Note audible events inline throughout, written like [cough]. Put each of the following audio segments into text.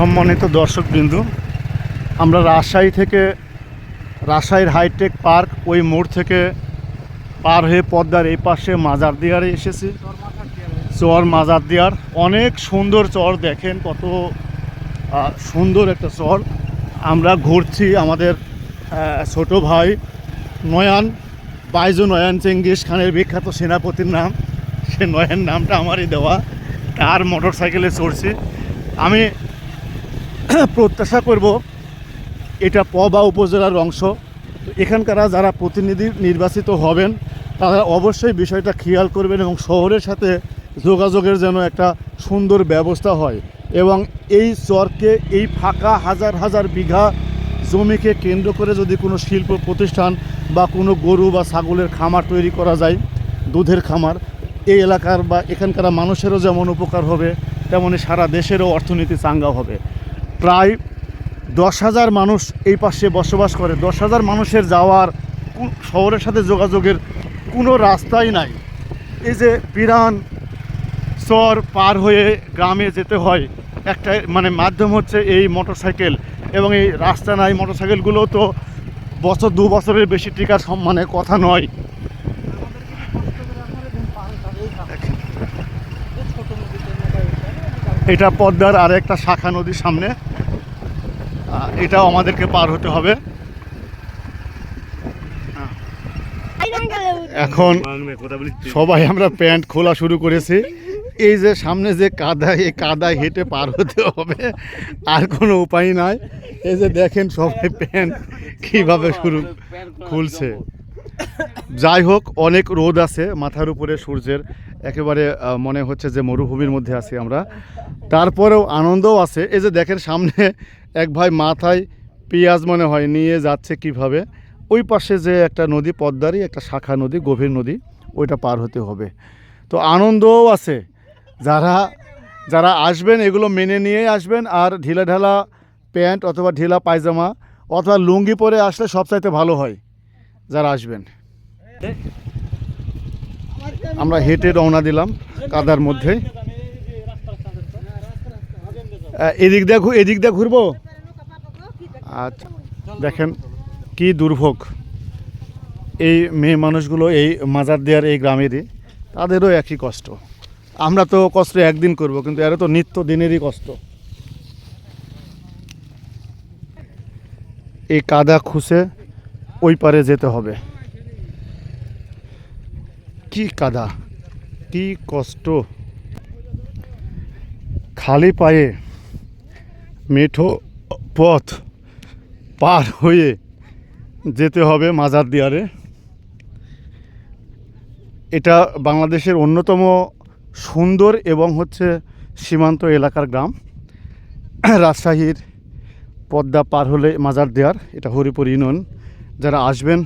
সম্মানিত দর্শকবৃন্দু, আমরা রাজশাহী থেকে রাজশাহীর হাইটেক পার্ক ওই মোড় থেকে পার হয়ে পদ্মার এই পাশে মাজার দিয়ারে এসেছি। চর মাজার দিয়ার। অনেক সুন্দর চর দেখেন, কত সুন্দর একটা চর। আমরা ঘুরছি আমাদের ছোট ভাই নয়ান, বাইজু নয়ান চেঙ্গিস খানের বিখ্যাত সেনাপতির নাম। সে নয়ান নামটা আমারই দেওয়া। তার মোটর সাইকেলে চড়ছি। আমি [coughs] প্রত্যাশা করব এটা পবা উপজেলার অংশ। তো এখানকার যারা প্রতিনিধি নির্বাচিত হবেন, তারা অবশ্যই বিষয়টা খেয়াল করবেন এবং শহরের সাথে যোগাযোগের যেন একটা সুন্দর ব্যবস্থা হয় এবং এই চরকে এই ফাঁকা হাজার হাজার বিঘা জমিকে কেন্দ্র করে যদি কোনো শিল্প প্রতিষ্ঠান বা কোনো গরু বা ছাগলের খামার তৈরি করা যায়, দুধের খামার, এই এলাকার বা এখানকার মানুষেরও যেমন উপকার হবে, তেমনি সারা দেশেরও অর্থনীতি চাঙ্গা হবে। প্রায় দশ হাজার মানুষ এই পাশে বসবাস করে। দশ হাজার মানুষের যাওয়ার শহরের সাথে যোগাযোগের কোনো রাস্তাই নাই। এই যে বিরান চর পার হয়ে গ্রামে যেতে হয়, একটা মানে মাধ্যম হচ্ছে এই মোটরসাইকেল এবং এই রাস্তা নাই, মোটরসাইকেলগুলো তো বছর দু বছরের বেশি টিকার সম- মানে কথা নয়। এটা পদ্মার আর একটা শাখা নদীর সামনে। এটাও আমাদেরকে পার হতে হবে। এখন সবাই আমরা প্যান্ট খোলা শুরু করেছি। এই যে সামনে যে কাদা এই কাদায় হেঁটে পার হতে হবে, আর কোনো উপায় নাই। এই যে দেখেন সবাই প্যান্ট কীভাবে শুরু খুলছে। যাই হোক, অনেক রোদ আছে, মাথার উপরে সূর্যের একেবারে মনে হচ্ছে যে মরুভূমির মধ্যে আছি আমরা। তারপরেও আনন্দও আছে। এই যে দেখেন সামনে এক ভাই মাথায় পেঁয়াজ মনে হয় নিয়ে যাচ্ছে কীভাবে? ওই পাশে যে একটা নদী, পদ্মারই একটা শাখা নদী, গভীর নদী, ওইটা পার হতে হবে। তো আনন্দও আছে। যারা যারা আসবেন, এগুলো মেনে নিয়েই আসবেন, আর ঢিলা ঢালা প্যান্ট অথবা ঢিলা পায়জামা অথবা লুঙ্গি পরে আসলে সবচাইতে ভালো হয় যারা আসবেন। আমরা হেঁটে রওনা দিলাম কাদার মধ্যে। এদিক দিয়ে এদিক দিয়ে ঘুরবো? আচ্ছা দেখেন কি দুর্ভোগ। এই মেয়ে মানুষগুলো এই মাজার দেওয়ার এই গ্রামেরই, তাদেরও একই কষ্ট। আমরা তো কষ্ট একদিন করব, কিন্তু এরা তো নিত্য দিনেরই কষ্ট। এই কাদা খুঁজে ওই পারে যেতে হবে। কি কাদা, কি কষ্ট। খালি পায়ে মেঠো পথ পার হয়ে যেতে হবে মাজার দিয়ারে। এটা বাংলাদেশের অন্যতম সুন্দর এবং হচ্ছে সীমান্ত এলাকার গ্রাম। রাজশাহীর পদ্মা পার হলে মাজার দেয়ার, এটা হরিপুর ইউনিয়ন। যারা আসবেন,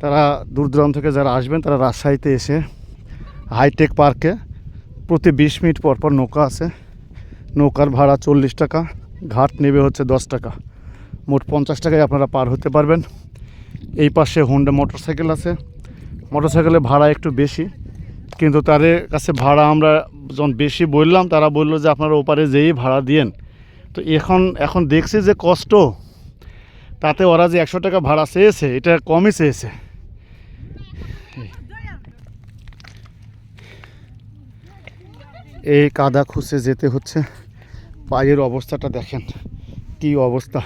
তারা দূর দূরান্ত থেকে যারা আসবেন, তারা রাজশাহীতে এসে হাইটেক পার্কে প্রতি বিশ মিনিট পর পর নৌকা আছে। নৌকার ভাড়া চল্লিশ টাকা, ঘাট নেবে হচ্ছে দশ টাকা। মোট পঞ্চাশ টাকায় আপনারা পার হতে পারবেন। এই পাশে হোন্ডা মোটরসাইকেল আছে। মোটরসাইকেলের ভাড়া একটু বেশি, কিন্তু তাদের কাছে ভাড়া আমরা যখন বেশি বললাম, তারা বলল যে আপনারা ওপারে যেই ভাড়া দিয়েন। তো এখন এখন দেখছি যে কষ্ট। তাতে ওরা যে একশো টাকা ভাড়া চেয়েছে, এটা কমই চেয়েছে। এই কাদা খুঁজে যেতে হচ্ছে। পায়ের অবস্থাটা দেখেন কি অবস্থা।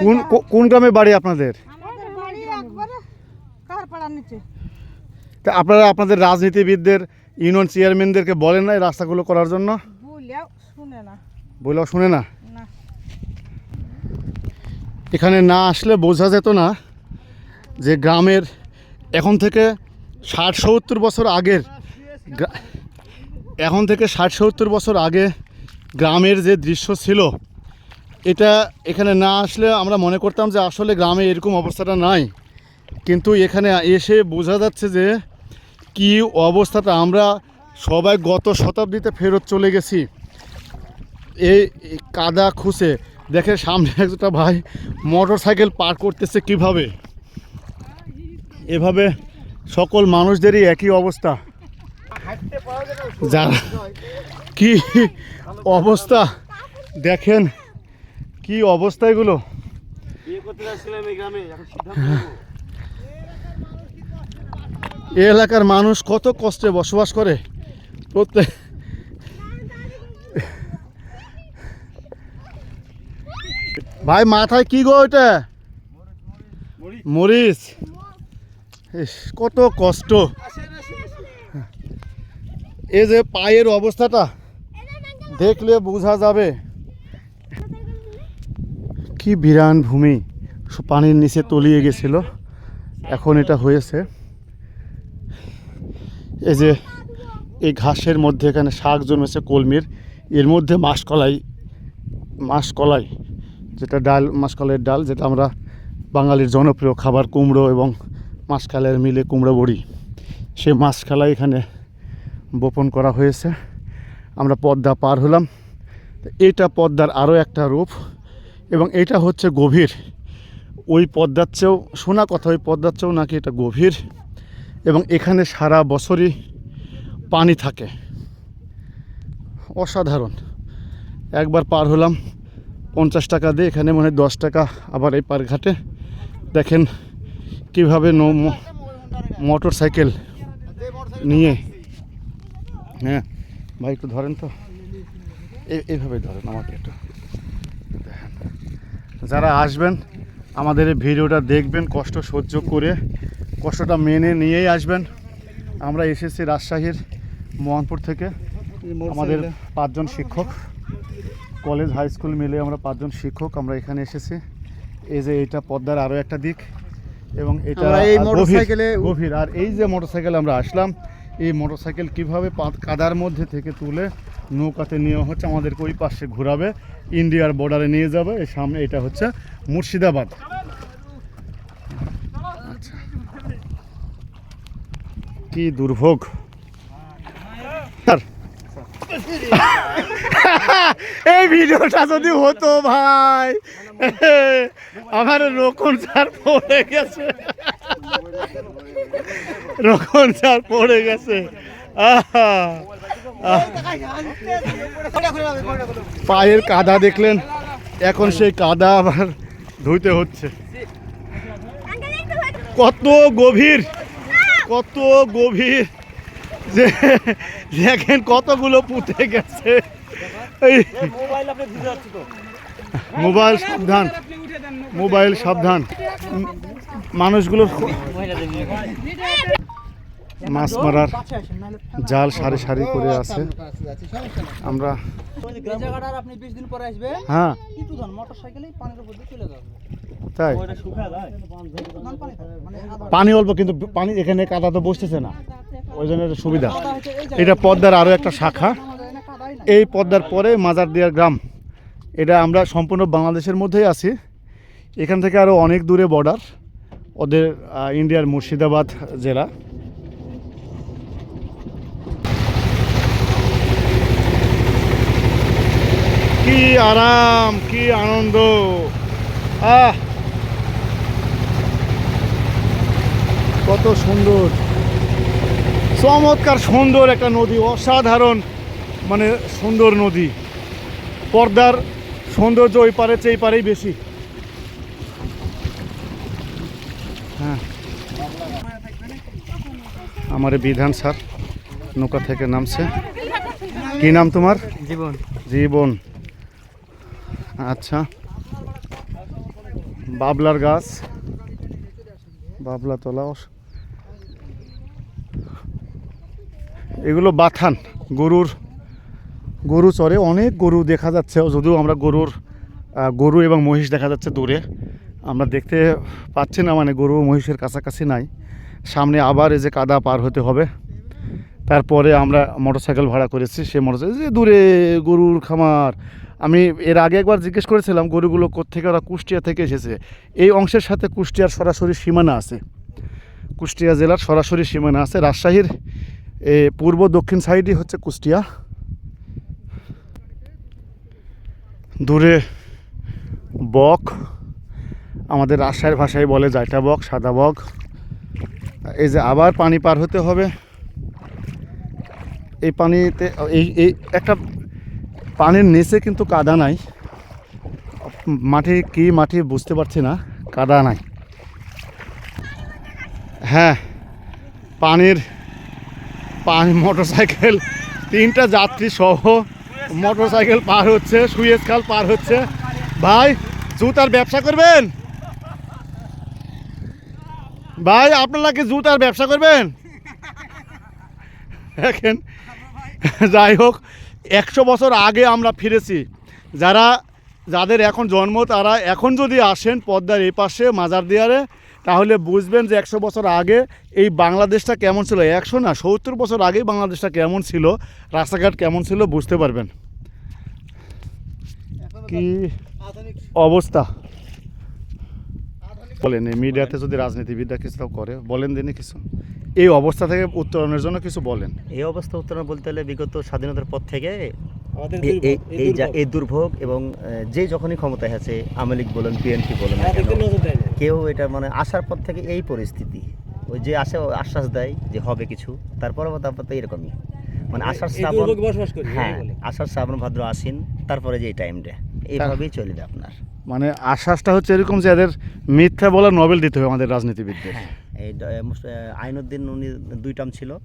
কোন কোন গ্রামে বাড়ি আপনাদের? তা আপনারা আপনাদের রাজনীতিবিদদের ইউনিয়ন চেয়ারম্যানদেরকে বলেন না এই রাস্তাগুলো করার জন্য? বললেও শুনে না। বলেও শুনে না। এখানে না আসলে বোঝা যেত না যে গ্রামের এখন থেকে ষাট সত্তর বছর আগের গ্রা- এখন থেকে ষাট সত্তর বছর আগে গ্রামের যে দৃশ্য ছিল, এটা এখানে না আসলে আমরা মনে করতাম যে আসলে গ্রামে এরকম অবস্থাটা নাই। কিন্তু এখানে এসে বোঝা যাচ্ছে যে কি অবস্থাটা আমরা সবাই গত শতাব্দীতে ফেরত চলে গেছি। এই কাদা খুঁজে দেখে সামনে একটা ভাই মোটর সাইকেল পার করতেছে কীভাবে? এভাবে সকল মানুষদেরই একই অবস্থা। যারা কি অবস্থা? দেখেন কি অবস্থা এগুলো। এই এলাকার মানুষ কত কষ্টে বসবাস করে? প্রত্যেক ভাই মাথায় কি গো এটা মরিচ ইস, কত কষ্ট। এই যে পায়ের অবস্থাটা দেখলে বোঝা যাবে। কি বিরান ভূমি। পানির নিচে তলিয়ে গেছিল। এখন এটা হয়েছে। এই যে এই ঘাসের মধ্যে এখানে শাক জমেছে কলমির। এর মধ্যে মাসকলাই মাসকলাই, যেটা ডাল, মাসকলাইয়ের ডাল, যেটা আমরা বাঙালির জনপ্রিয় খাবার কুমড়ো এবং মাসকলাইয়ের মিলে কুমড়ো বড়ি। সে মাসকলাই এখানে বপন করা হয়েছে। আমরা পদ্মা পার হলাম। এটা পদ্মার আরও একটা রূপ এবং এটা হচ্ছে গভীর। ওই পদ্মার চেয়েও, শোনা কথা, ওই পদ্মার চেয়েও নাকি এটা গভীর এবং এখানে সারা বছরই পানি থাকে। অসাধারণ। একবার পার হলাম পঞ্চাশ টাকা দিয়ে, এখানে মনে হয় দশ টাকা আবার এই পার ঘাটে। দেখেন কীভাবে নৌ মোটর সাইকেল নিয়ে হ্যাঁ ভাই একটু ধরেন তো। এইভাবে ধরেন আমাকে একটু। দেখেন। যারা আসবেন আমাদের এই ভিডিওটা দেখবেন কষ্ট সহ্য করে কষ্টটা মেনে নিয়েই আসবেন। আমরা এসেছি রাজশাহীর মোহনপুর থেকে। আমাদের পাঁচজন শিক্ষক। কলেজ হাই স্কুল মিলে আমরা পাঁচজন শিক্ষক আমরা এখানে এসেছি। এই যে এটা পদ্মার আরও একটা দিক এবং এটা এই গভীর- মোটরসাইকেলে- গভীর। আর এই যে মোটরসাইকেল আমরা আসলাম এই মোটরসাইকেল কীভাবে কাদার মধ্যে থেকে তুলে নৌকাতে নেওয়া হচ্ছে, আমাদেরকে ওই পাশে ঘোরাবে, ইন্ডিয়ার বর্ডারে নিয়ে যাবে, এই সামনে এটা হচ্ছে মুর্শিদাবাদ। আচ্ছা কি দুর্ভোগ। এই ভিডিওটা যদি হতো ভাই, আমার রোকন স্যার পড়ে গেছে। রোকন স্যার পড়ে গেছে! পায়ের কাদা দেখলেন, এখন সেই কাদা আবার ধুইতে হচ্ছে। কত গভীর কত গভীর যে দেখেন কতগুলো পুঁতে গেছে। মোবাইল আপনি মোবাইল সাবধান মোবাইল সাবধান। উম, মানুষগুলো মাছ মারার জাল সারি সারি করে আছে। আমরা হ্যাঁ। তাই? পানি অল্প কিন্তু পানি এখানে কাদা তো বসতেছে না। ওই জন্য সুবিধা। এটা পদ্মার আরও একটা শাখা। এই পদ্মার পরে মাজারদিয়ার গ্রাম। এটা আমরা সম্পূর্ণ বাংলাদেশের মধ্যেই আছি। এখান থেকে আরও অনেক দূরে বর্ডার ওদের ইন্ডিয়ার মুর্শিদাবাদ জেলা। কি আরাম, কি আনন্দ। আহ! কত সুন্দর। চমৎকার সুন্দর একটা নদী, অসাধারণ মানে সুন্দর নদী। পর্দার সৌন্দর্য ওই পারে চেয়ে পারেই বেশি। হ্যাঁ। আমার বিধান স্যার নৌকা থেকে নামছে। কি নাম তোমার? জীবন। জীবন। আচ্ছা। বাবলার গাছ। বাবলা তলা। এগুলো বাথান গরুর গরু চরে অনেক গরু দেখা যাচ্ছে যদিও আমরা গরুর গরু এবং মহিষ দেখা যাচ্ছে দূরে। আমরা দেখতে পাচ্ছি না মানে গরু মহিষের কাছাকাছি নাই। সামনে আবার এই যে কাদা পার হতে হবে। তারপরে আমরা মোটরসাইকেল ভাড়া করেছি সে মোটরসাইকেল যে দূরে গরুর খামার। আমি এর আগে একবার জিজ্ঞেস করেছিলাম গরুগুলো কোত্থেকে ওরা কুষ্টিয়া থেকে এসেছে। এই অংশের সাথে কুষ্টিয়ার সরাসরি সীমানা আছে। কুষ্টিয়া জেলার সরাসরি সীমানা আছে। রাজশাহীর এ, পূর্ব দক্ষিণ সাইডই হচ্ছে কুষ্টিয়া। দূরে বক, আমাদের রাজশাহীর ভাষায় বলে জাইটা বক, সাদা বক। এই যে আবার পানি পার হতে হবে। এই পানিতে, এই এই একটা পানির নিচে কিন্তু কাদা নাই। মাটি কি মাটি বুঝতে পারছি না, কাদা নাই। হ্যাঁ পানির, পানি, মোটরসাইকেল, তিনটা যাত্রী সহ মোটরসাইকেল পার হচ্ছে সুয়েজ খাল পার হচ্ছে। ভাই, জুতার ব্যবসা করবেন? ভাই, আপনারা কি জুতার ব্যবসা করবেন? দেখেন, যাই হোক, একশো বছর আগে আমরা ফিরেছি। যারা, যাদের এখন জন্ম, তারা এখন যদি আসেন পদ্মার এই পাশে মাজার দিয়ারে তাহলে বুঝবেন যে একশো বছর আগে এই বাংলাদেশটা কেমন ছিল? একশো না সত্তর বছর আগেই বাংলাদেশটা কেমন ছিল? রাস্তাঘাট কেমন ছিল বুঝতে পারবেন। কি অবস্থা? বলেন এই মিডিয়াতে যদি রাজনীতিবিদরা কিছু করে বলেন দিনে কিছু। এই অবস্থা থেকে উত্তরণের জন্য কিছু বলেন। এই অবস্থা উত্তরণ বলতে হলে বিগত স্বাধীনতার পর থেকে এই- দুর্ভোগ, এই যা- দুর্ভোগ। এই দুর্ভোগ এবং যে যখনই ক্ষমতায় আছে আওয়ামী লীগ বলেন বিএনপি বলেন। কেউ এটা মানে আসার পর থেকে এই পরিস্থিতি ওই যে আসে আশ্বাস দেয় যে হবে কিছু তারপরে তারপর তো এরকমই। মানে আষাঢ় শ্রাবণ দুর্ভোগে বসবাস করি, হ্যাঁ আষাঢ় শ্রাবণ ভাদ্র আশ্বিন তারপরে যে এই টাইমটা এইভাবেই চলবে আপনার। মানে আশ্বাসটা হচ্ছে এরকম যে এদের মিথ্যা বলা নোবেল দিতে হবে আমাদের রাজনীতিবিদদের। এই ড- এ, আইনুদ্দিন উনি দুই টার্ম ছিল।